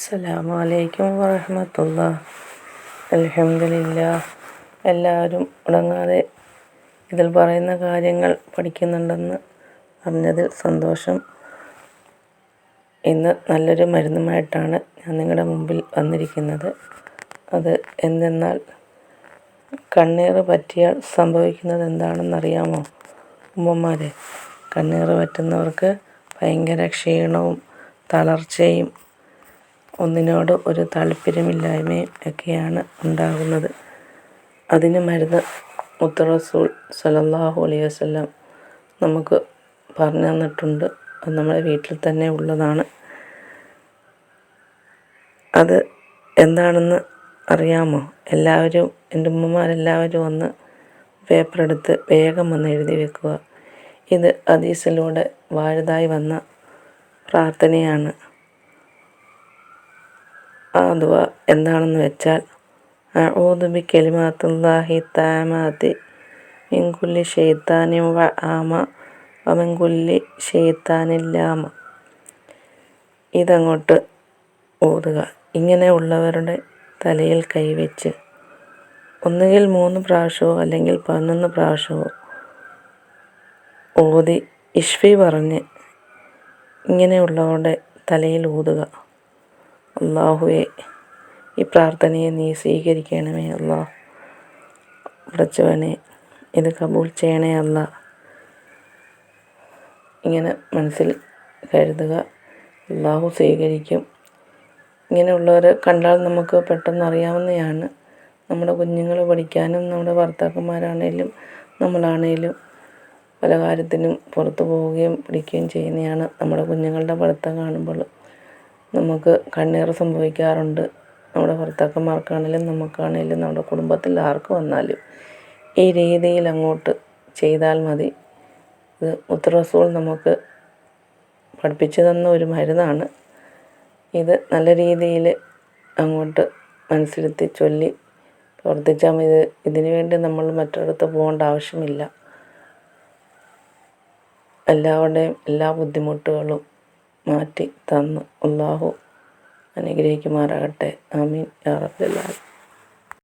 അസ്സലാമു അലൈക്കും വറഹമത്തുള്ള അലഹമില്ല എല്ലാവരും മുടങ്ങാതെ ഇതിൽ പറയുന്ന കാര്യങ്ങൾ പഠിക്കുന്നുണ്ടെന്ന് അറിഞ്ഞതിൽ സന്തോഷം. ഇന്ന് നല്ലൊരു മരുന്നുമായിട്ടാണ് ഞാൻ നിങ്ങളുടെ മുമ്പിൽ വന്നിരിക്കുന്നത്. അത് എന്തെന്നാൽ കണ്ണീർ പറ്റിയാൽ സംഭവിക്കുന്നത് എന്താണെന്നറിയാമോ? ഉമ്മമാരെ കണ്ണീർ പറ്റുന്നവർക്ക് ഭയങ്കര ക്ഷീണവും തളർച്ചയും ഒന്നിനോട് ഒരു താല്പര്യമില്ലായ്മയും ഒക്കെയാണ് ഉണ്ടാകുന്നത്. അതിന് മരുന്ന് മുത്തറസൂൾ റസൂൽ സല്ലല്ലാഹു അലൈഹി വസല്ലം നമുക്ക് പറഞ്ഞു തന്നിട്ടുണ്ട്. അത് നമ്മുടെ വീട്ടിൽ തന്നെ ഉള്ളതാണ്. അത് എന്താണെന്ന് അറിയാമോ? എല്ലാവരും എന്റെ ഉമ്മമാരെല്ലാവരും ഒന്ന് പേപ്പറെടുത്ത് വേഗം വന്ന് എഴുതി വെക്കുക. ഇത് ഹദീസിലൂടെ വാഴുതായി വന്ന പ്രാർത്ഥനയാണ്. ആ ദുവ എന്താണെന്ന് വെച്ചാൽ അഊദു ബി കലിമാത്തുല്ലാഹി താമാതി മിൻ ഷെയ്ത്താനി വ ആമ വ ഷെയ്ത്താനില്ലാമ ഇതങ്ങോട്ട് ഓതുക ഇങ്ങനെയുള്ളവരുടെ തലയിൽ കൈവച്ച് ഒന്നുകിൽ മൂന്ന് പ്രാവശ്യമോ അല്ലെങ്കിൽ പതിനൊന്ന് പ്രാവശ്യമോ ഓതി ഇഷ്ഫി പറഞ്ഞ് ഇങ്ങനെയുള്ളവരുടെ തലയിൽ ഊതുക. അള്ളാഹുവെ ഈ പ്രാർത്ഥനയെ നീ സ്വീകരിക്കണമേ അല്ലാ പടച്ചവനെ ഇത് കബൂൾ ചെയ്യണേ അല്ല ഇങ്ങനെ മനസ്സിൽ കരുതുക അള്ളാഹു സ്വീകരിക്കും. ഇങ്ങനെയുള്ളവരെ കണ്ടാൽ നമുക്ക് പെട്ടെന്ന് അറിയാവുന്നതാണ്. നമ്മുടെ കുഞ്ഞുങ്ങൾ പഠിക്കാനും നമ്മുടെ ഭർത്താക്കന്മാരാണേലും നമ്മളാണേലും പല കാര്യത്തിനും പുറത്തു പോവുകയും പഠിക്കുകയും ചെയ്യുന്നതാണ് നമ്മുടെ കുഞ്ഞുങ്ങളുടെ പഠിത്തം കാണുമ്പോൾ. നമുക്ക് കണ്ണീർ സംഭവിക്കാറുണ്ട്. നമ്മുടെ ഭർത്താക്കന്മാർക്കാണേലും നമുക്കാണേലും നമ്മുടെ കുടുംബത്തിൽ ആർക്ക് വന്നാലും ഈ രീതിയിൽ അങ്ങോട്ട് ചെയ്താൽ മതി. ഇത് ഉത്തരസൂൾ നമുക്ക് പഠിപ്പിച്ചു തന്ന ഒരു മരുന്നാണ്. ഇത് നല്ല രീതിയിൽ അങ്ങോട്ട് മനസ്സിലെത്തി ചൊല്ലി പ്രവർത്തിച്ചാൽ മതി. ഇത് ഇതിനു വേണ്ടി നമ്മൾ മറ്റൊരിടത്ത് പോകേണ്ട ആവശ്യമില്ല. എല്ലാവരുടെയും എല്ലാ ബുദ്ധിമുട്ടുകളും മാറ്റി തന്ന്. അള്ളാഹു അനുഗ്രഹിക്കുമാറാകട്ടെ. ആമീൻ. യാ